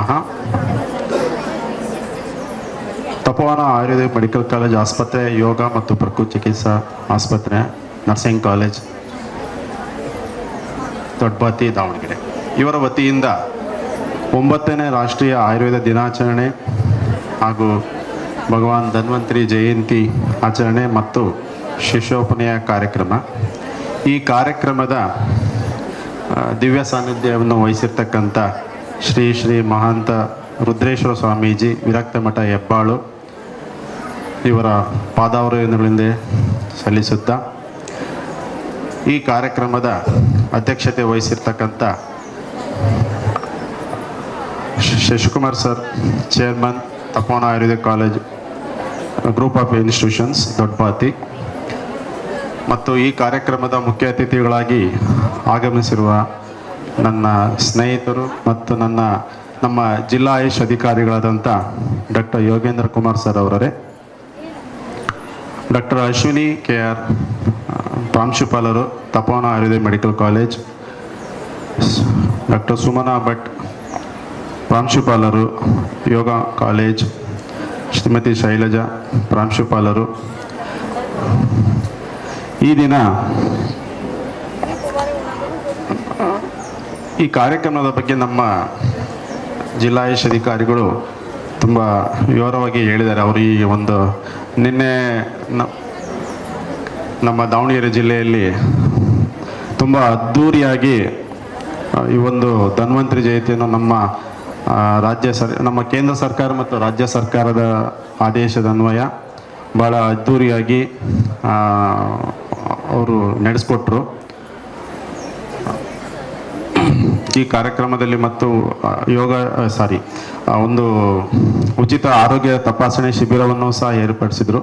ನಮಃ. ತಪೋವನ Ayurveda medical college ಆಸ್ಪತ್ರೆ, ಯೋಗ ಮತ್ತು ಪ್ರಕೃತಿ ಚಿಕಿತ್ಸಾ ಆಸ್ಪತ್ರೆ, ನರ್ಸಿಂಗ್ ಕಾಲೇಜ್ ದೊಡ್ಡಬಾತಿ ದಾವಣಗೆರೆ. ಇವರ ವತಿಯಿಂದ ಒಂಬತ್ತನೇ ರಾಷ್ಟ್ರೀಯ ಆಯುರ್ವೇದ ದಿನಾಚರಣೆ ಹಾಗೂ ಭಗವಾನ್ ಧನ್ವಂತರಿ ಜಯಂತಿ ಆಚರಣೆ ಮತ್ತು ಶಿಶೋಪನೆಯ ಕಾರ್ಯಕ್ರಮ. ಈ ಕಾರ್ಯಕ್ರಮದ ದಿವ್ಯ ಸಾನ್ನಿಧ್ಯವನ್ನು ವಹಿಸಿರ್ತಕ್ಕಂಥ ಶ್ರೀ ಶ್ರೀ ಮಹಾಂತ ರುದ್ರೇಶ್ವರ ಸ್ವಾಮೀಜಿ, ವಿರಕ್ತ ಮಠ ಹೆಬ್ಬಾಳು ಇವರ ಪಾದಾವರಗಳಿಂದ ಸಲ್ಲಿಸುತ್ತಾ ಈ ಕಾರ್ಯಕ್ರಮದ ಅಧ್ಯಕ್ಷತೆ ವಹಿಸಿರ್ತಕ್ಕಂಥ Shashikumar sir chairman Tapona Ayurveda college group of institutions Doddapathi. ಮತ್ತು ಈ ಕಾರ್ಯಕ್ರಮದ ಮುಖ್ಯ ಅತಿಥಿಗಳಾಗಿ ಆಗಮಿಸಿರುವ ನನ್ನ ಸ್ನೇಹಿತರು ಮತ್ತು ನನ್ನ, ನಮ್ಮ ಜಿಲ್ಲಾ ಆಯುಷ್ ಅಧಿಕಾರಿಗಳಾದಂಥ ಡಾಕ್ಟರ್ ಯೋಗೇಂದ್ರ ಕುಮಾರ್ ಸರ್ ಅವರೇ, ಡಾಕ್ಟರ್ ಅಶ್ವಿನಿ ಕೆ ಆರ್, ಪ್ರಾಂಶುಪಾಲರು Tapona Ayurveda medical college, doctor Sumana Bhat, ಪ್ರಾಂಶುಪಾಲರು, ಯೋಗ ಕಾಲೇಜ್, ಶ್ರೀಮತಿ ಶೈಲಜಾ ಪ್ರಾಂಶುಪಾಲರು. ಈ ದಿನ ಈ ಕಾರ್ಯಕ್ರಮದ ಬಗ್ಗೆ ನಮ್ಮ ಜಿಲ್ಲಾ ಆಯುಷ್ ಅಧಿಕಾರಿಗಳು ತುಂಬ ವಿವರವಾಗಿ ಹೇಳಿದ್ದಾರೆ. ಅವರು ಈ ಒಂದು ನಿನ್ನೆ ನಮ್ಮ ದಾವಣಗೆರೆ ಜಿಲ್ಲೆಯಲ್ಲಿ ತುಂಬ ಅದ್ಧೂರಿಯಾಗಿ ಈ ಒಂದು ಧನ್ವಂತರಿ ಜಯಂತಿಯನ್ನು ನಮ್ಮ ರಾಜ್ಯ ಸರ್, ನಮ್ಮ ಕೇಂದ್ರ ಸರ್ಕಾರ ಮತ್ತು ರಾಜ್ಯ ಸರ್ಕಾರದ ಆದೇಶದ ಅನ್ವಯ ಭಾಳ ಅದ್ಧೂರಿಯಾಗಿ ಅವರು ನಡೆಸ್ಕೊಟ್ರು. ಈ ಕಾರ್ಯಕ್ರಮದಲ್ಲಿ ಮತ್ತು ಯೋಗ ಸಾರಿ ಒಂದು ಉಚಿತ ಆರೋಗ್ಯ ತಪಾಸಣೆ ಶಿಬಿರವನ್ನು ಸಹ ಏರ್ಪಡಿಸಿದರು.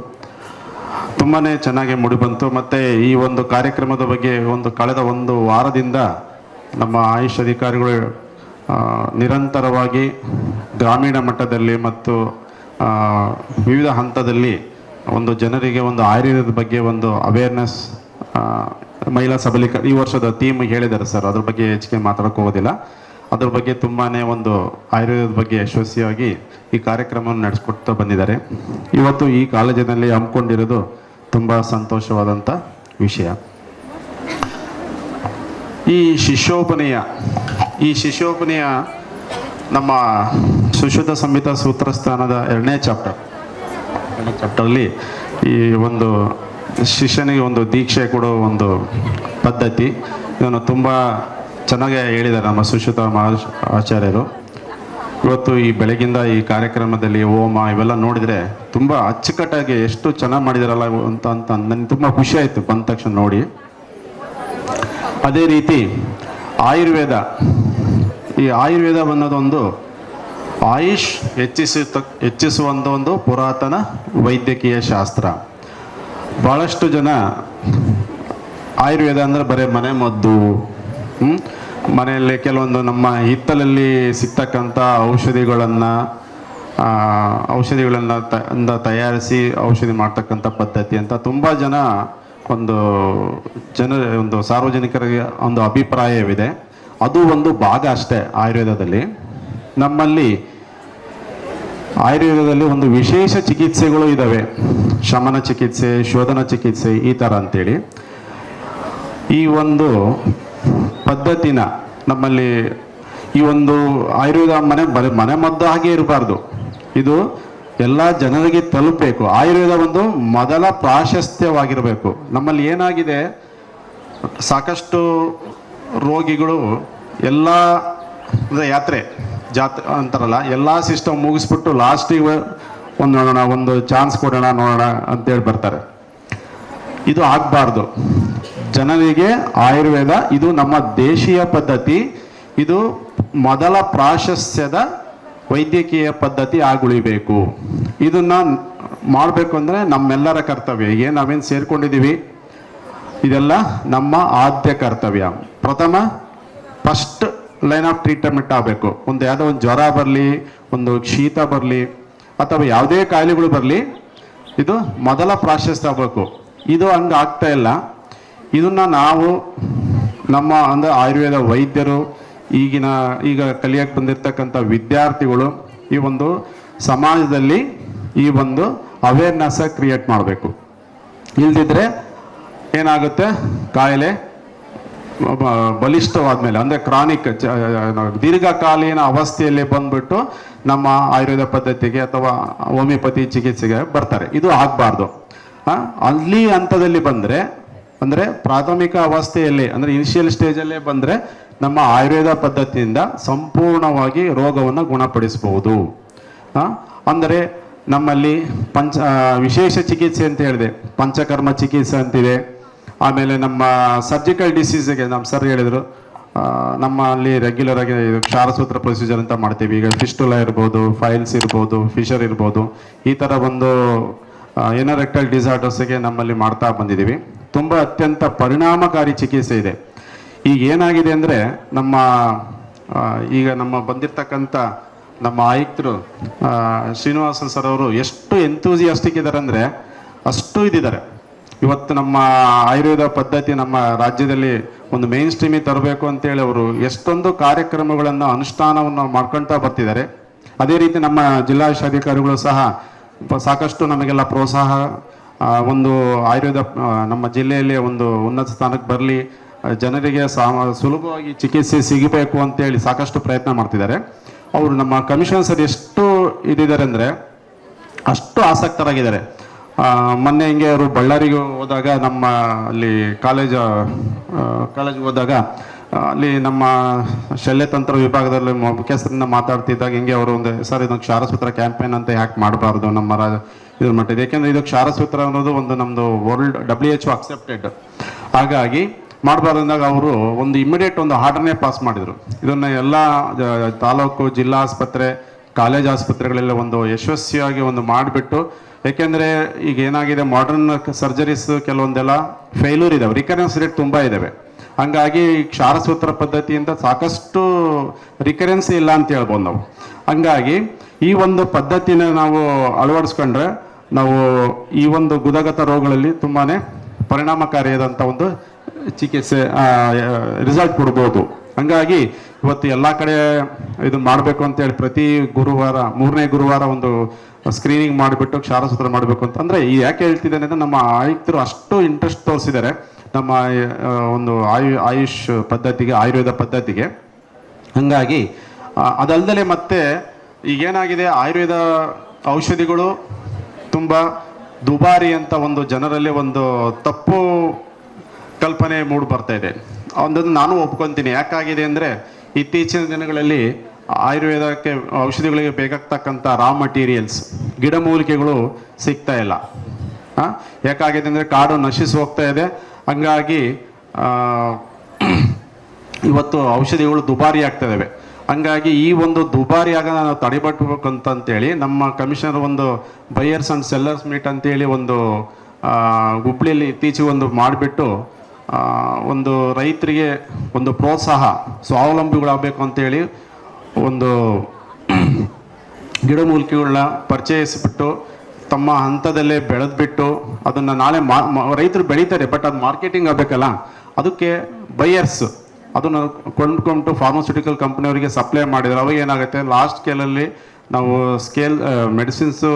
ತುಂಬಾ ಚೆನ್ನಾಗಿ ಮೂಡಿಬಂತು ಮತ್ತು ಈ ಒಂದು ಕಾರ್ಯಕ್ರಮದ ಬಗ್ಗೆ ಒಂದು ಕಳೆದ ಒಂದು ವಾರದಿಂದ ನಮ್ಮ ಆಯುಷ್ ಅಧಿಕಾರಿಗಳು ನಿರಂತರವಾಗಿ ಗ್ರಾಮೀಣ ಮಟ್ಟದಲ್ಲಿ ಮತ್ತು ವಿವಿಧ ಹಂತದಲ್ಲಿ ಒಂದು ಜನರಿಗೆ ಒಂದು ಆಯುರ್ವೇದದ ಬಗ್ಗೆ ಒಂದು ಅವೇರ್ನೆಸ್ ಮಹಿಳಾ ಸಬಲೀಕರಣ, ಈ ವರ್ಷದ ಥೀಮ್ ಹೇಳಿದ್ದಾರೆ ಸರ್ ಅದ್ರ ಬಗ್ಗೆ ಹೆಚ್ಚಿಗೆ ಮಾತಾಡಕ್ಕೆ ಹೋಗೋದಿಲ್ಲ. ಅದ್ರ ಬಗ್ಗೆ ತುಂಬಾ ಒಂದು ಆಯುರ್ವೇದದ ಬಗ್ಗೆ ಯಶಸ್ವಿಯಾಗಿ ಈ ಕಾರ್ಯಕ್ರಮವನ್ನು ನಡೆಸ್ಕೊಡ್ತಾ ಬಂದಿದ್ದಾರೆ. ಇವತ್ತು ಈ ಕಾಲೇಜಿನಲ್ಲಿ ಹಮ್ಮಿಕೊಂಡಿರೋದು ತುಂಬ ಸಂತೋಷವಾದಂಥ ವಿಷಯ. ಈ ಶಿಶೋಪನೆಯ ಈ ಶಿಶೋಪನೆಯ ನಮ್ಮ ಸುಶುದ್ಧ ಸಂಹಿತ ಸೂತ್ರಸ್ಥಾನದ ಎರಡನೇ ಚಾಪ್ಟರ್ ಎರಡನೇ ಚಾಪ್ಟರ್ಲಿ ಈ ಒಂದು ಶಿಷ್ಯನಿಗೆ ಒಂದು ದೀಕ್ಷೆ ಕೊಡೋ ಒಂದು ಪದ್ಧತಿ. ಇದನ್ನು ತುಂಬ ಚೆನ್ನಾಗಿ ಹೇಳಿದ್ದಾರೆ ನಮ್ಮ ಸುಶ್ರುತ ಮಹಾಶ್ ಆಚಾರ್ಯರು. ಇವತ್ತು ಈ ಬೆಳಗಿಂದ ಈ ಕಾರ್ಯಕ್ರಮದಲ್ಲಿ ಹೋಮ ಇವೆಲ್ಲ ನೋಡಿದರೆ ತುಂಬ ಅಚ್ಚುಕಟ್ಟಾಗಿ ಎಷ್ಟು ಚೆನ್ನಾಗಿ ಮಾಡಿದಾರಲ್ಲ ಅಂತ ಅಂತ ನನಗೆ ತುಂಬ ಖುಷಿ ಆಯಿತು ಬಂದ ತಕ್ಷಣ ನೋಡಿ. ಅದೇ ರೀತಿ ಆಯುರ್ವೇದ. ಈ ಆಯುರ್ವೇದ ಅನ್ನೋದೊಂದು ಆಯುಷ್ ಹೆಚ್ಚಿಸುತ್ತ ಹೆಚ್ಚಿಸುವಂಥ ಒಂದು ಪುರಾತನ ವೈದ್ಯಕೀಯ ಶಾಸ್ತ್ರ. ಭಾಳಷ್ಟು ಜನ ಆಯುರ್ವೇದ ಅಂದರೆ ಬರೀ ಮನೆ ಮದ್ದು? ಮನೆಯಲ್ಲಿ ಕೆಲವೊಂದು ನಮ್ಮ ಹಿತ್ತಲಲ್ಲಿ ಸಿಗ್ತಕ್ಕಂಥ ಔಷಧಿಗಳನ್ನು ಔಷಧಿಗಳನ್ನು ತ ತಯಾರಿಸಿ ಔಷಧಿ ಮಾಡ್ತಕ್ಕಂಥ ಪದ್ಧತಿ ಅಂತ ತುಂಬ ಜನ ಒಂದು ಜನ, ಒಂದು ಸಾರ್ವಜನಿಕರಿಗೆ ಒಂದು ಅಭಿಪ್ರಾಯವಿದೆ ಅದು ಒಂದು ಭಾಗ ಅಷ್ಟೇ ಆಯುರ್ವೇದದಲ್ಲಿ ನಮ್ಮಲ್ಲಿ ಆಯುರ್ವೇದದಲ್ಲಿ ಒಂದು ವಿಶೇಷ ಚಿಕಿತ್ಸೆಗಳು ಇದ್ದಾವೆ ಶಮನ ಚಿಕಿತ್ಸೆ, ಶೋಧನ ಚಿಕಿತ್ಸೆ ಈ ಥರ ಅಂತೇಳಿ. ಈ ಒಂದು ಪದ್ಧತಿನ ನಮ್ಮಲ್ಲಿ ಈ ಒಂದು ಆಯುರ್ವೇದ ಮನೆ ಮನೆ ಮದ್ದು ಹಾಗೆ ಇರಬಾರ್ದು. ಇದು ಎಲ್ಲ ಜನರಿಗೆ ತಲುಪಬೇಕು. ಆಯುರ್ವೇದ ಒಂದು ಮೊದಲ ಪ್ರಾಶಸ್ತ್ಯವಾಗಿರಬೇಕು. ನಮ್ಮಲ್ಲಿ ಏನಾಗಿದೆ? ಸಾಕಷ್ಟು ರೋಗಿಗಳು ಎಲ್ಲ ಯಾತ್ರೆ ಜಾತ್ರೆ ಅಂತಾರಲ್ಲ, ಎಲ್ಲ ಸಿಸ್ಟಮ್ ಮುಗಿಸ್ಬಿಟ್ಟು ಲಾಸ್ಟಿಗೆ ಒಂದು ನೋಡೋಣ, ಒಂದು ಚಾನ್ಸ್ ಕೊಡೋಣ, ನೋಡೋಣ ಅಂತೇಳಿ ಬರ್ತಾರೆ. ಇದು ಆಗಬಾರ್ದು. ಜನರಿಗೆ ಆಯುರ್ವೇದ, ಇದು ನಮ್ಮ ದೇಶೀಯ ಪದ್ಧತಿ, ಇದು ಮೊದಲ ಪ್ರಾಶಸ್ತ್ಯದ ವೈದ್ಯಕೀಯ ಪದ್ಧತಿ ಆಗುಳಿಬೇಕು ಇದನ್ನ ಮಾಡಬೇಕು ಅಂದರೆ ನಮ್ಮೆಲ್ಲರ ಕರ್ತವ್ಯ. ಏನು ನಾವೇನು ಸೇರ್ಕೊಂಡಿದ್ದೀವಿ? ಇದೆಲ್ಲ ನಮ್ಮ ಆದ್ಯ ಕರ್ತವ್ಯ. ಪ್ರಥಮ ಫಸ್ಟ್ ಲೈನ್ ಆಫ್ ಟ್ರೀಟ್ಮೆಂಟ್ ಆಗಬೇಕು. ಒಂದು ಯಾವುದೋ ಒಂದು ಜ್ವರ ಬರಲಿ, ಒಂದು ಶೀತ ಬರಲಿ, ಅಥವಾ ಯಾವುದೇ ಕಾಯಿಲೆಗಳು ಬರಲಿ, ಇದು ಮೊದಲ ಪ್ರಾಶಸ್ತ್ಯ ಆಗಬೇಕು. ಇದು ಹಂಗೆ ಆಗ್ತಾ ಇಲ್ಲ. ಇದನ್ನು ನಾವು ನಮ್ಮ ಅಂದರೆ ಆಯುರ್ವೇದ ವೈದ್ಯರು, ಈಗಿನ ಈಗ ಕಲಿಯಕ್ಕೆ ಬಂದಿರತಕ್ಕಂಥ ವಿದ್ಯಾರ್ಥಿಗಳು ಈ ಒಂದು ಸಮಾಜದಲ್ಲಿ ಈ ಒಂದು ಅವೇರ್ನೆಸ್ ಕ್ರಿಯೇಟ್ ಮಾಡಬೇಕು. ಇಲ್ದಿದ್ರೆ ಏನಾಗುತ್ತೆ? ಕಾಯಿಲೆ ಬಲಿಷ್ಠವಾದ್ಮೇಲೆ, ಅಂದ್ರೆ ಕ್ರಾನಿಕ್ ದೀರ್ಘಕಾಲೀನ ಅವಸ್ಥೆಯಲ್ಲಿ ಬಂದ್ಬಿಟ್ಟು ನಮ್ಮ ಆಯುರ್ವೇದ ಪದ್ಧತಿಗೆ ಅಥವಾ ಹೋಮಿಯೋಪತಿ ಚಿಕಿತ್ಸೆಗೆ ಬರ್ತಾರೆ. ಇದು ಆಗಬಾರ್ದು. ಅಲ್ಲಿ ಹಂತದಲ್ಲಿ ಬಂದ್ರೆ, ಅಂದ್ರೆ ಪ್ರಾಥಮಿಕ ಅವಸ್ಥೆಯಲ್ಲಿ, ಅಂದ್ರೆ ಇನಿಷಿಯಲ್ ಸ್ಟೇಜಲ್ಲೇ ಬಂದ್ರೆ ನಮ್ಮ ಆಯುರ್ವೇದ ಪದ್ಧತಿಯಿಂದ ಸಂಪೂರ್ಣವಾಗಿ ರೋಗವನ್ನು ಗುಣಪಡಿಸಬಹುದು. ಅಂದರೆ ನಮ್ಮಲ್ಲಿ ಪಂಚ ವಿಶೇಷ ಚಿಕಿತ್ಸೆ ಅಂತ ಹೇಳಿದೆ. ಪಂಚಕರ್ಮ ಚಿಕಿತ್ಸೆ ಅಂತಿದೆ. ಆಮೇಲೆ ನಮ್ಮ ಸರ್ಜಿಕಲ್ ಡಿಸೀಸಿಗೆ ನಮ್ಮ ಸರ್ ಹೇಳಿದರು ನಮ್ಮ ನಮ್ಮಲ್ಲಿ ರೆಗ್ಯುಲರ್ ಆಗಿ ಕ್ಷಾರಸೂತ್ರ ಪ್ರೊಸೀಜರ್ ಅಂತ ಮಾಡ್ತೀವಿ. ಈಗ ಫಿಸ್ಟುಲ ಇರ್ಬೋದು ಫೈಲ್ಸ್ ಇರ್ಬೋದು ಫಿಶರ್ ಇರ್ಬೋದು, ಈ ಥರ ಒಂದು ಎನರೆಕ್ಟಲ್ ಡಿಸಾರ್ಡರ್ಸ್ಗೆ ನಮ್ಮಲ್ಲಿ ಮಾಡ್ತಾ ಬಂದಿದ್ದೀವಿ ತುಂಬ ಅತ್ಯಂತ ಪರಿಣಾಮಕಾರಿ ಚಿಕಿತ್ಸೆ ಇದೆ. ಈಗ ಏನಾಗಿದೆ ಅಂದರೆ ನಮ್ಮ ಈಗ ನಮ್ಮ ಬಂದಿರತಕ್ಕಂಥ ನಮ್ಮ ಆಯುಕ್ತರು ಶ್ರೀನಿವಾಸನ್ ಸರ್ ಅವರು ಎಷ್ಟು ಎಂತೂಸಿಯಾಸ್ಟಿಕ್ ಇದ್ದಾರೆ ಅಂದರೆ ಅಷ್ಟು ಇದಿದ್ದಾರೆ. ಇವತ್ತು ನಮ್ಮ ಆಯುರ್ವೇದ ಪದ್ಧತಿ ನಮ್ಮ ರಾಜ್ಯದಲ್ಲಿ ಒಂದು ಮೇನ್ ಸ್ಟ್ರೀಮಿಗೆ ತರಬೇಕು ಅಂತೇಳಿ ಅವರು ಎಷ್ಟೊಂದು ಕಾರ್ಯಕ್ರಮಗಳನ್ನು, ಅನುಷ್ಠಾನವನ್ನು ಮಾಡ್ಕೊಳ್ತಾ ಬರ್ತಿದ್ದಾರೆ. ಅದೇ ರೀತಿ ನಮ್ಮ ಜಿಲ್ಲಾಧಿಕಾರಿಗಳು ಸಹ ಸಾಕಷ್ಟು ನಮಗೆಲ್ಲ ಪ್ರೋತ್ಸಾಹ ಒಂದು ಆಯುರ್ವೇದ ನಮ್ಮ ಜಿಲ್ಲೆಯಲ್ಲಿ ಒಂದು ಉನ್ನತ ಸ್ಥಾನಕ್ಕೆ ಬರಲಿ ಜನರಿಗೆ ಸಾಮ ಸುಲಭವಾಗಿ ಚಿಕಿತ್ಸೆ ಸಿಗಬೇಕು ಅಂತೇಳಿ ಸಾಕಷ್ಟು ಪ್ರಯತ್ನ ಮಾಡ್ತಿದ್ದಾರೆ. ಅವರು ನಮ್ಮ ಕಮಿಷನ್ ಸರ್ ಎಷ್ಟು ಇದಿದ್ದಾರೆ ಅಂದರೆ ಅಷ್ಟು ಆಸಕ್ತರಾಗಿದ್ದಾರೆ. ಮೊನ್ನೆ ಹಿಂಗೆ ಅವರು ಬಳ್ಳಾರಿಗೆ ಹೋದಾಗ ನಮ್ಮ ಅಲ್ಲಿ ಕಾಲೇಜ್ ಕಾಲೇಜ್ಗೆ ಹೋದಾಗ ಅಲ್ಲಿ ನಮ್ಮ ಶಲ್ಯತಂತ್ರ ವಿಭಾಗದಲ್ಲಿ ಮುಖ್ಯಸ್ಥರಿಂದ ಮಾತಾಡ್ತಿದ್ದಾಗ ಹಿಂಗೆ ಅವರು ಒಂದು, ಸರ್, ಇದೊಂದು ಕ್ಷಾರಸೂತ್ರ ಕ್ಯಾಂಪೇನ್ ಅಂತ ಯಾಕೆ ಮಾಡಬಾರ್ದು ನಮ್ಮ ರಾಜ ಇದ್ರ ಮಟ್ಟಿದೆ ಯಾಕೆಂದ್ರೆ ಇದು ಕ್ಷಾರಸೂತ್ರ ಅನ್ನೋದು ಒಂದು ನಮ್ಮದು ವರ್ಲ್ಡ್ ಡಬ್ಲ್ಯೂ ಎಚ್ ಅಕ್ಸೆಪ್ಟೆಡ್ ಹಾಗಾಗಿ ಮಾಡಬಾರ್ದು ಅಂದಾಗ ಅವರು ಒಂದು ಇಮಿಡಿಯೇಟ್ ಒಂದು ಆರ್ಡರ್ನೇ ಪಾಸ್ ಮಾಡಿದರು. ಇದನ್ನ ಎಲ್ಲ ತಾಲೂಕು, ಜಿಲ್ಲಾ ಆಸ್ಪತ್ರೆ, ಕಾಲೇಜ್ ಆಸ್ಪತ್ರೆಗಳೆಲ್ಲ ಒಂದು ಯಶಸ್ವಿಯಾಗಿ ಒಂದು ಮಾಡಿಬಿಟ್ಟು ಯಾಕೆಂದರೆ ಈಗ ಏನಾಗಿದೆ ಮಾಡರ್ನ್ ಸರ್ಜರೀಸ್ ಕೆಲವೊಂದೆಲ್ಲ ಫೇಲ್ಯೂರ್ ಇದ್ದಾವೆ ರಿಕರೆನ್ಸ್ ರೇಟ್ ತುಂಬ ಇದ್ದಾವೆ ಹಂಗಾಗಿ ಕ್ಷಾರಸೂತ್ರ ಪದ್ಧತಿಯಿಂದ ಸಾಕಷ್ಟು ರಿಕರೆನ್ಸ್ ಇಲ್ಲ ಅಂತ ಹೇಳ್ಬೋದು ನಾವು. ಹಂಗಾಗಿ ಈ ಒಂದು ಪದ್ಧತಿನ ನಾವು ಅಳವಡಿಸ್ಕೊಂಡ್ರೆ ನಾವು ಈ ಒಂದು ಗುದಗತ ರೋಗಗಳಲ್ಲಿ ತುಂಬಾ ಪರಿಣಾಮಕಾರಿಯಾದಂಥ ಒಂದು ಚಿಕಿತ್ಸೆ ರಿಸಲ್ಟ್ ಕೊಡ್ಬೋದು. ಹಂಗಾಗಿ ಇವತ್ತು ಎಲ್ಲ ಕಡೆ ಇದನ್ನ ಮಾಡಬೇಕು ಅಂತೇಳಿ ಪ್ರತಿ ಗುರುವಾರ, ಮೂರನೇ ಗುರುವಾರ ಒಂದು ಸ್ಕ್ರೀನಿಂಗ್ ಮಾಡಿಬಿಟ್ಟು, ಕ್ಷಾರಸೂತ್ರ ಮಾಡಬೇಕು ಅಂತ. ಅಂದರೆ ಈ ಯಾಕೆ ಹೇಳ್ತಿದ್ದೇನೆ ಅಂದರೆ ನಮ್ಮ ಆಯುಕ್ತರು ಅಷ್ಟು ಇಂಟ್ರೆಸ್ಟ್ ತೋರಿಸಿದ್ದಾರೆ. ನಮ್ಮ ಒಂದು ಆಯು, ಆಯುಷ್ ಪದ್ಧತಿಗೆ, ಆಯುರ್ವೇದ ಪದ್ಧತಿಗೆ. ಹಂಗಾಗಿ ಅದಲ್ಲದೆ ಮತ್ತೆ ಮತ್ತೆ ಈಗೇನಾಗಿದೆ, ಆಯುರ್ವೇದ ಔಷಧಿಗಳು ತುಂಬ ದುಬಾರಿ ಅಂತ ಒಂದು ಜನರಲ್ಲಿ ಒಂದು ತಪ್ಪು ಕಲ್ಪನೆ ಮೂಡಿ ಬರ್ತಾ ಇದೆ. ಒಂದನ್ನು ನಾನು ಒಪ್ಕೊಂತೀನಿ. ಯಾಕಾಗಿದೆ ಅಂದರೆ, ಇತ್ತೀಚಿನ ದಿನಗಳಲ್ಲಿ ಆಯುರ್ವೇದಕ್ಕೆ ಔಷಧಿಗಳಿಗೆ ಬೇಕಾಗ್ತಕ್ಕಂಥ ರಾ ಮಟೀರಿಯಲ್ಸ್ ಗಿಡಮೂಲಿಕೆಗಳು ಸಿಗ್ತಾ ಇಲ್ಲ. ಯಾಕಾಗಿದೆ ಅಂದರೆ ಕಾಡು ನಶಿಸಿ ಹೋಗ್ತಾ ಇದೆ. ಹಂಗಾಗಿ ಇವತ್ತು ಔಷಧಿಗಳು ದುಬಾರಿ ಆಗ್ತಾ ಇದಾವೆ. ಹಂಗಾಗಿ ಈ ಒಂದು ದುಬಾರಿ ಆಗ ನಾವು ತಡೆಗಟ್ಟಬೇಕು ಅಂತಂತೇಳಿ ನಮ್ಮ ಕಮಿಷನರ್ ಒಂದು ಬೈಯರ್ಸ್ ಅಂಡ್ ಸೆಲ್ಲರ್ಸ್ ಮೀಟ್ ಅಂತೇಳಿ ಒಂದು ಹುಬ್ಳಿಯಲ್ಲಿ ಇತ್ತೀಚೆಗೆ ಒಂದು ಮಾಡಿಬಿಟ್ಟು ಒಂದು ರೈತರಿಗೆ ಒಂದು ಪ್ರೋತ್ಸಾಹ, ಸ್ವಾವಲಂಬಿಗಳಾಗಬೇಕು ಅಂತೇಳಿ ಒಂದು ಗಿಡಮೂಲಿಕೆಗಳನ್ನ ಪರಿಚಯಿಸಿಬಿಟ್ಟು ತಮ್ಮ ಹಂತದಲ್ಲೇ ಬೆಳೆದ್ಬಿಟ್ಟು ಅದನ್ನು ನಾಳೆ ಮಾ ರೈತರು ಬೆಳೀತಾರೆ ಬಟ್ ಅದು ಮಾರ್ಕೆಟಿಂಗ್ ಆಗಬೇಕಲ್ಲ? ಅದಕ್ಕೆ ಬೈಯರ್ಸ್ ಅದನ್ನು ಕೊಂಡ್ಕೊಂಡು ಫಾರ್ಮಸ್ಯೂಟಿಕಲ್ ಕಂಪ್ನಿಯವರಿಗೆ ಸಪ್ಲೈ ಮಾಡಿದ್ರೆ ಅವಾಗ ಏನಾಗುತ್ತೆ? ಲಾಸ್ಟ್ ಸ್ಕೇಲಲ್ಲಿ ನಾವು ಸ್ಕೇಲ್ ಮೆಡಿಸಿನ್ಸು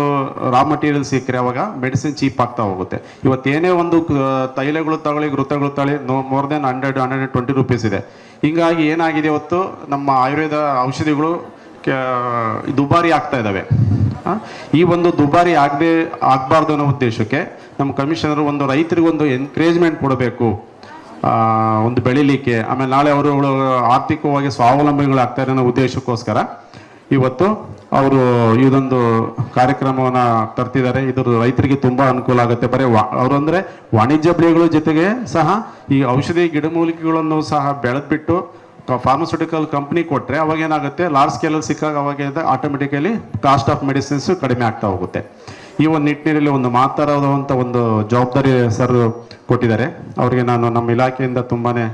ರಾ ಮಟೀರಿಯಲ್ ಸಿಕ್ಕರೆ ಅವಾಗ ಮೆಡಿಸಿನ್ ಚೀಪ್ ಆಗ್ತಾ ಹೋಗುತ್ತೆ. ಇವತ್ತು ಏನೇ ಒಂದು ತೈಲಗಳು ತಗೊಳ್ಳಿ ಘೃತಗಳು ತಗೊಳ್ಳಿ, no more than hundred hundred twenty rupees ಇದೆ. ಹಿಂಗಾಗಿ ಏನಾಗಿದೆ ಇವತ್ತು, ನಮ್ಮ ಆಯುರ್ವೇದ ಔಷಧಿಗಳು ದುಬಾರಿ ಆಗ್ತಾ ಇದ್ದಾವೆ ಈ ಒಂದು ದುಬಾರಿ ಆಗದೆ, ಆಗಬಾರ್ದು ಅನ್ನೋ ಉದ್ದೇಶಕ್ಕೆ ನಮ್ಮ ಕಮಿಷನರ್ ಒಂದು ರೈತರಿಗೆ ಒಂದು ಎನ್ಕರೇಜ್ಮೆಂಟ್ ಕೊಡಬೇಕು. ಒಂದು ಬೆಳಿಲಿಕ್ಕೆ, ಆಮೇಲೆ ನಾಳೆ ಅವರು ಆರ್ಥಿಕವಾಗಿ ಸ್ವಾವಲಂಬಿಗಳಾಗ್ತಾರೆ ಅನ್ನೋ ಉದ್ದೇಶಕ್ಕೋಸ್ಕರ ಇವತ್ತು ಅವರು ಇದೊಂದು ಕಾರ್ಯಕ್ರಮವನ್ನು ತರ್ತಿದ್ದಾರೆ. ಇದು ರೈತರಿಗೆ ತುಂಬಾ ಅನುಕೂಲ ಆಗುತ್ತೆ. ಬರೀ ವಾ, ಅವರು ಅಂದರೆ ವಾಣಿಜ್ಯ ಬೆಳೆಗಳ ಜೊತೆಗೆ ಸಹ ಈ ಔಷಧಿ ಗಿಡಮೂಲಿಕೆಗಳನ್ನು ಸಹ ಬೆಳೆದ್ಬಿಟ್ಟು ಫಾರ್ಮಸ್ಯೂಟಿಕಲ್ ಕಂಪ್ನಿ ಕೊಟ್ಟರೆ ಅವಾಗ ಏನಾಗುತ್ತೆ? ಲಾರ್ಜ್ ಸ್ಕೇಲಲ್ಲಿ ಸಿಕ್ಕಾಗ ಅವಾಗ ಆಟೋಮೆಟಿಕಲಿ ಕಾಸ್ಟ್ ಆಫ್ ಮೆಡಿಸಿನ್ಸ್ ಕಡಿಮೆ ಆಗ್ತಾ ಹೋಗುತ್ತೆ. ಈ ಒಂದು ನಿಟ್ಟಿನಲ್ಲಿ ಒಂದು ಮಾತಾಡುವಂಥ ಒಂದು ಜವಾಬ್ದಾರಿ ಸರ್ ಕೊಟ್ಟಿದ್ದಾರೆ. ಅವರಿಗೆ ನಾನು ನಮ್ಮ ಇಲಾಖೆಯಿಂದ ತುಂಬಾನೇ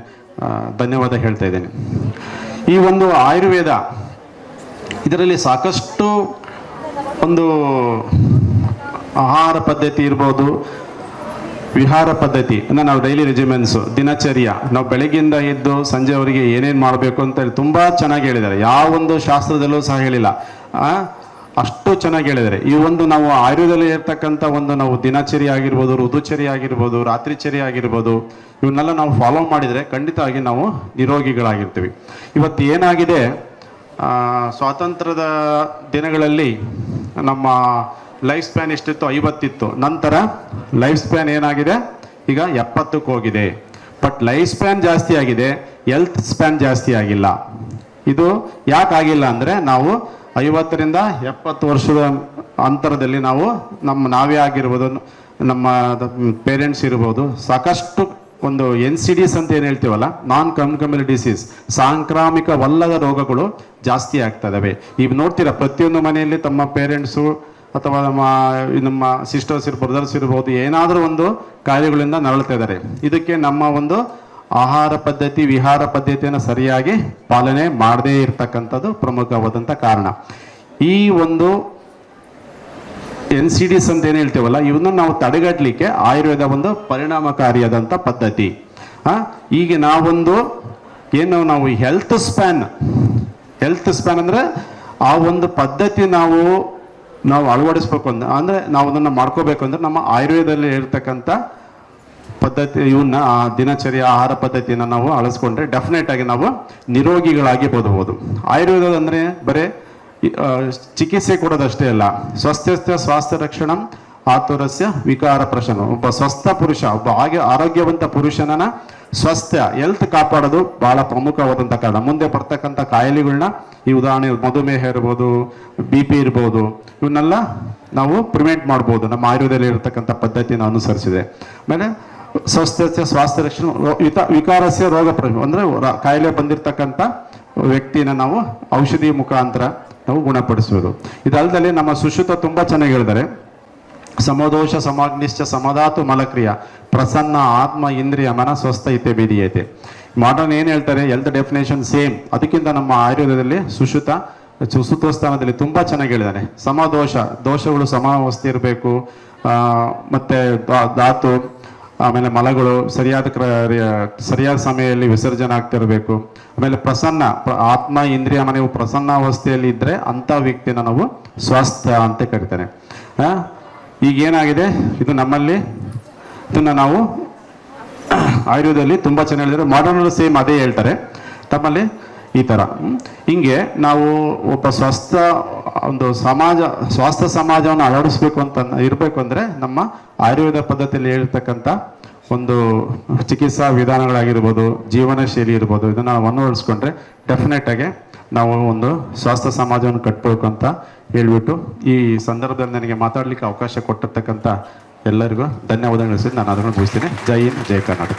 ಧನ್ಯವಾದ ಹೇಳ್ತಾ ಇದ್ದೇನೆ. ಈ ಒಂದು ಆಯುರ್ವೇದ ಇದರಲ್ಲಿ ಸಾಕಷ್ಟು ಒಂದು ಆಹಾರ ಪದ್ಧತಿ ಇರ್ಬೋದು, ವಿಹಾರ ಪದ್ಧತಿ, ಅಂದರೆ ನಾವು ಡೈಲಿ ರೆಜಿಮೆಂಟ್ಸು ದಿನಚರ್ಯ, ನಾವು ಬೆಳಗ್ಗಿಂದ ಎದ್ದು ಸಂಜೆವರೆಗೆ ಏನೇನು ಮಾಡಬೇಕು ಅಂತ ಹೇಳಿ ತುಂಬ ಚೆನ್ನಾಗಿ ಹೇಳಿದ್ದಾರೆ. ಯಾವ ಒಂದು ಶಾಸ್ತ್ರದಲ್ಲೂ ಸಹ ಹೇಳಿಲ್ಲ. ಅಷ್ಟು ಚೆನ್ನಾಗಿ ಹೇಳಿದ್ದಾರೆ. ಈ ಒಂದು ನಾವು ಆಯುರ್ವೇದದಲ್ಲಿ ಇರ್ತಕ್ಕಂಥ ಒಂದು ನಾವು ದಿನಚರಿ ಆಗಿರ್ಬೋದು ಋತುಚರಿ ಆಗಿರ್ಬೋದು ರಾತ್ರಿಚರಿ ಆಗಿರ್ಬೋದು, ಇವನ್ನೆಲ್ಲ ನಾವು ಫಾಲೋ ಮಾಡಿದರೆ ಖಂಡಿತವಾಗಿ ನಾವು ನಿರೋಗಿಗಳಾಗಿರ್ತೀವಿ. ಇವತ್ತು ಏನಾಗಿದೆ? ಸ್ವಾತಂತ್ರ್ಯದ ದಿನಗಳಲ್ಲಿ ನಮ್ಮ ಲೈಫ್ ಸ್ಪ್ಯಾನ್ ಎಷ್ಟಿತ್ತು? ಐವತ್ತಿತ್ತು. ನಂತರ ಲೈಫ್ ಸ್ಪ್ಯಾನ್ ಏನಾಗಿದೆ? ಈಗ ಎಪ್ಪತ್ತಕ್ಕೆ ಹೋಗಿದೆ. ಬಟ್ ಲೈಫ್ ಸ್ಪ್ಯಾನ್ ಜಾಸ್ತಿ ಆಗಿದೆ, ಹೆಲ್ತ್ ಸ್ಪ್ಯಾನ್ ಜಾಸ್ತಿ ಆಗಿಲ್ಲ. ಇದು ಯಾಕಾಗಿಲ್ಲ ಅಂದರೆ ನಾವು ಐವತ್ತರಿಂದ ಎಪ್ಪತ್ತು ವರ್ಷದ ಅಂತರದಲ್ಲಿ ನಾವು ನಮ್ಮ ನಾವೇ ಆಗಿರ್ಬೋದು, ನಮ್ಮ ಪೇರೆಂಟ್ಸ್ ಇರ್ಬೋದು, ಸಾಕಷ್ಟು ಒಂದು ಎನ್ ಸಿ ಡಿಸ್ ಅಂತ ಏನು ಹೇಳ್ತೀವಲ್ಲ, ನಾನ್ ಕಮ್ಯುನಿಕಬಲ್ ಡಿಸೀಸ್ ಸಾಂಕ್ರಾಮಿಕವಲ್ಲದ ರೋಗಗಳು ಜಾಸ್ತಿ ಆಗ್ತಾ ಇದಾವೆ ಈಗ ನೋಡ್ತೀರಾ, ಪ್ರತಿಯೊಂದು ಮನೆಯಲ್ಲಿ ತಮ್ಮ ಪೇರೆಂಟ್ಸು ಅಥವಾ ನಮ್ಮ ನಮ್ಮ ಸಿಸ್ಟರ್ಸ್ ಇರ್ಬೋದು ಬ್ರದರ್ಸ್ ಇರ್ಬೋದು, ಏನಾದರೂ ಒಂದು ಕಾಯಿಲೆಗಳಿಂದ ನರಳ್ತಾ ಇದ್ದಾರೆ. ಇದಕ್ಕೆ ನಮ್ಮ ಒಂದು ಆಹಾರ ಪದ್ಧತಿ, ವಿಹಾರ ಪದ್ಧತಿಯನ್ನು ಸರಿಯಾಗಿ ಪಾಲನೆ ಮಾಡದೇ ಇರತಕ್ಕಂಥದ್ದು ಪ್ರಮುಖವಾದಂಥ ಕಾರಣ. ಈ ಒಂದು ಎನ್ ಸಿ ಡಿಸ್ ಅಂತ ಏನು ಹೇಳ್ತೇವಲ್ಲ, ಇವನ್ನ ನಾವು ತಡೆಗಟ್ಟಲಿಕ್ಕೆ ಆಯುರ್ವೇದ ಒಂದು ಪರಿಣಾಮಕಾರಿಯಾದಂಥ ಪದ್ಧತಿ. ಈಗ ನಾವೊಂದು ಏನು ನಾವು ಹೆಲ್ತ್ ಸ್ಪ್ಯಾನ್ ಹೆಲ್ತ್ ಸ್ಪ್ಯಾನ್ ಅಂದರೆ ಆ ಒಂದು ಪದ್ಧತಿ ನಾವು ನಾವು ಅಳವಡಿಸ್ಬೇಕು ಅಂದ್ರೆ, ಅಂದರೆ ನಾವು ಅದನ್ನು ಮಾಡ್ಕೋಬೇಕು ಅಂದ್ರೆ ನಮ್ಮ ಆಯುರ್ವೇದದಲ್ಲಿ ಇರ್ತಕ್ಕಂಥ ಪದ್ಧತಿ ಇವನ್ನ ಆ ದಿನಚರಿ ಆಹಾರ ಪದ್ಧತಿಯನ್ನು ನಾವು ಅಳಿಸ್ಕೊಂಡ್ರೆ ಡೆಫಿನೆಟ್ ಆಗಿ ನಾವು ನಿರೋಗಿಗಳಾಗಿ ಬದಬಹುದು ಆಯುರ್ವೇದ ಅಂದರೆ ಬರೇ ಚಿಕಿತ್ಸೆ ಕೊಡೋದಷ್ಟೇ ಅಲ್ಲ ಸ್ವಸ್ಥ್ಯ ಸ್ವಾಸ್ಥ್ಯ ರಕ್ಷಣಂ, ಆತುರಸ್ಯ, ವಿಕಾರ ಪ್ರಶನ ಒಬ್ಬ ಸ್ವಸ್ಥ ಪುರುಷ, ಒಬ್ಬ ಹಾಗೆ ಆರೋಗ್ಯವಂತ ಪುರುಷನನ್ನ ಸ್ವಸ್ಥ್ಯ ಹೆಲ್ತ್ ಕಾಪಾಡೋದು ಬಹಳ ಪ್ರಮುಖವಾದಂಥ ಕಾರಣ. ಮುಂದೆ ಬರ್ತಕ್ಕಂಥ ಕಾಯಿಲೆಗಳನ್ನ ಈ ಉದಾಹರಣೆ ಮಧುಮೇಹ ಇರ್ಬೋದು ಬಿ ಪಿ ಇರ್ಬೋದು, ಇವನ್ನೆಲ್ಲ ನಾವು ಪ್ರಿವೆಂಟ್ ಮಾಡ್ಬೋದು. ನಮ್ಮ ಆಯುರ್ವೇದದಲ್ಲಿ ಇರತಕ್ಕಂಥ ಪದ್ಧತಿನ ಅನುಸರಿಸಿದೆ. ಆಮೇಲೆ ಸ್ವಸ್ಥ್ಯ ಸ್ವಾಸ್ಥ್ಯ ರಕ್ಷಣೆ ವಿಕಾರಸ್ಯ ರೋಗ ಪ್ರಶ್ನೆ ಅಂದ್ರೆ ಕಾಯಿಲೆ ಬಂದಿರತಕ್ಕಂಥ ವ್ಯಕ್ತಿನ ನಾವು ಔಷಧಿ ಮುಖಾಂತರ ನಾವು ಗುಣಪಡಿಸುವುದು. ಇದಲ್ದಲ್ಲಿ ನಮ್ಮ ಸುಶ್ರುತ ತುಂಬ ಚೆನ್ನಾಗಿ ಹೇಳಿದ್ದಾರೆ. ಸಮದೋಷ ಸಮಾಗ್ನಿಶ್ಚ ಸಮಧಾತು ಮಲಕ್ರಿಯ. ಪ್ರಸನ್ನ ಆತ್ಮ ಇಂದ್ರಿಯ ಮನ ಸ್ವಸ್ಥ ಇತೆ ಬೇದಿಯತೆ ಮಾಡರ್ನ್ ಏನು ಹೇಳ್ತಾರೆ? ಎಲ್ತ್ ಡೆಫಿನೇಷನ್ ಸೇಮ್ ಅದಕ್ಕಿಂತ ನಮ್ಮ ಆಯುರ್ವೇದದಲ್ಲಿ ಸುಶ್ರುತ ಸ್ಥಾನದಲ್ಲಿ ತುಂಬಾ ಚೆನ್ನಾಗಿ ಹೇಳಿದ್ದಾನೆ. ಸಮದೋಷ, ದೋಷಗಳು ಸಮಾವಸ್ಥೆ ಇರಬೇಕು. ಮತ್ತೆ ಧಾತು ಆಮೇಲೆ ಮಲಗಳು ಸರಿಯಾದ ಸರಿಯಾದ ಸಮಯದಲ್ಲಿ ವಿಸರ್ಜನೆ ಆಗ್ತಿರಬೇಕು. ಆಮೇಲೆ ಪ್ರಸನ್ನ ಆತ್ಮ, ಇಂದ್ರಿಯ ಪ್ರಸನ್ನ ಪ್ರಸನ್ನಾವಸ್ಥೆಯಲ್ಲಿ ಇದ್ದರೆ ಅಂಥ ವ್ಯಕ್ತಿನ ನಾವು ಸ್ವಾಸ್ಥ್ಯ ಅಂತ ಕರಿತಾನೆ. ಆ? ಈಗ ಏನಾಗಿದೆ ಇದು ನಮ್ಮಲ್ಲಿ. ಇದನ್ನು ನಾವು ಆಯುರ್ವೇದದಲ್ಲಿ ತುಂಬ ಚೆನ್ನಾಗಿ ಹೇಳಿದ್ರೆ. ಸೇಮ್ ಅದೇ ಹೇಳ್ತಾರೆ. ತಮ್ಮಲ್ಲಿ ಈ ಥರ. ಹಿಂಗೆ ನಾವು ಒಬ್ಬ ಸ್ವಸ್ಥ, ಒಂದು ಸಮಾಜ ಸ್ವಾಸ್ಥ್ಯ ಸಮಾಜವನ್ನು ಅಳವಡಿಸ್ಬೇಕು ಅಂತ ಇರಬೇಕು ಅಂದರೆ ನಮ್ಮ ಆಯುರ್ವೇದ ಪದ್ಧತಿಯಲ್ಲಿ ಹೇಳಿರ್ತಕ್ಕಂಥ ಒಂದು ಚಿಕಿತ್ಸಾ ವಿಧಾನಗಳಾಗಿರ್ಬೋದು ಜೀವನ ಶೈಲಿ ಇರ್ಬೋದು, ಇದನ್ನು ನಾವು ಅನುವಡಿಸ್ಕೊಂಡ್ರೆ ಡೆಫಿನೆಟಾಗಿ ನಾವು ಒಂದು ಸ್ವಾಸ್ಥ್ಯ ಸಮಾಜವನ್ನು ಕಟ್ಟಬೇಕು ಅಂತ ಹೇಳ್ಬಿಟ್ಟು ಈ ಸಂದರ್ಭದಲ್ಲಿ ನನಗೆ ಮಾತಾಡಲಿಕ್ಕೆ ಅವಕಾಶ ಕೊಟ್ಟಿರ್ತಕ್ಕಂಥ ಎಲ್ಲರಿಗೂ ಧನ್ಯವಾದಗಳು. ನಾನು ಅದನ್ನು ಮುಗಿಸ್ತೀನಿ. ಜೈ ಹಿಂದ್, ಜೈ ಕರ್ನಾಟಕ.